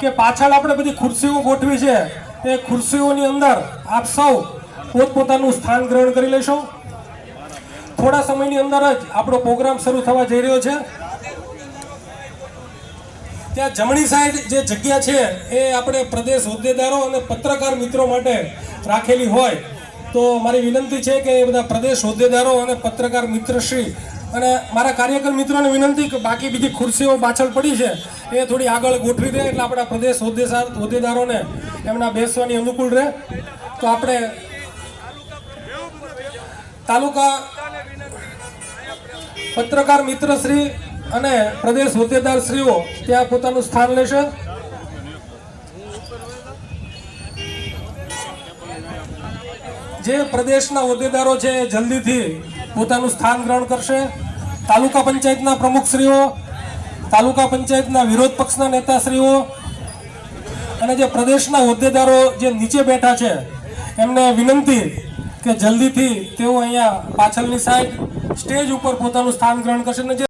કે પાછળ આપણે બધી ખુરશીઓ ગોઠવી છે. એ ખુરશીઓની અંદર આપ સૌ પોતપોતાનું સ્થાન ગ્રહણ કરી લેશો. થોડા સમયની અંદર જ આપણો પ્રોગ્રામ શરૂ થવા જઈ રહ્યો છે. ત્યાં જમણી સાઈડ જે જગ્યા છે, એ આપણે પ્રદેશ હોદ્દેદારો અને પત્રકાર મિત્રો માટે રાખેલી હોય. તો મારી વિનંતી છે કે એ બધા પ્રદેશ હોદ્દેદારો અને પત્રકાર મિત્રશ્રી અને મારા કાર્યકર મિત્રોને વિનંતી કે બાકી બીજી ખુરશીઓ પાછળ પડી છે. એ થોડી આગળ ગોઠવી દે એટલે આપણા પ્રદેશ હોદ્દેદાર હોદ્દેદારોને એમના બેસવાની અનુકૂળ રહે. તો આપણે તાલુકા પત્રકાર મિત્રશ્રી અને પ્રદેશ હોદ્દેદારશ્રીઓ ત્યાં પોતાનું સ્થાન લેશે. જે પ્રદેશના હોદ્દેદારો છે જલ્દીથી પોતાનું સ્થાન ગ્રહણ કરશે. તાલુકા પંચાયતના પ્રમુખશ્રીઓ તાલુકા પંચાયતના વિરોધ પક્ષના નેતાશ્રીઓ અને જે પ્રદેશના હોદ્દેદારો જે નીચે બેઠા છે, એમને વિનંતી કે જલ્દીથી તેઓ અહીંયા પાછળની સાઈડ સ્ટેજ ઉપર પોતાનું સ્થાન ગ્રહણ કરશે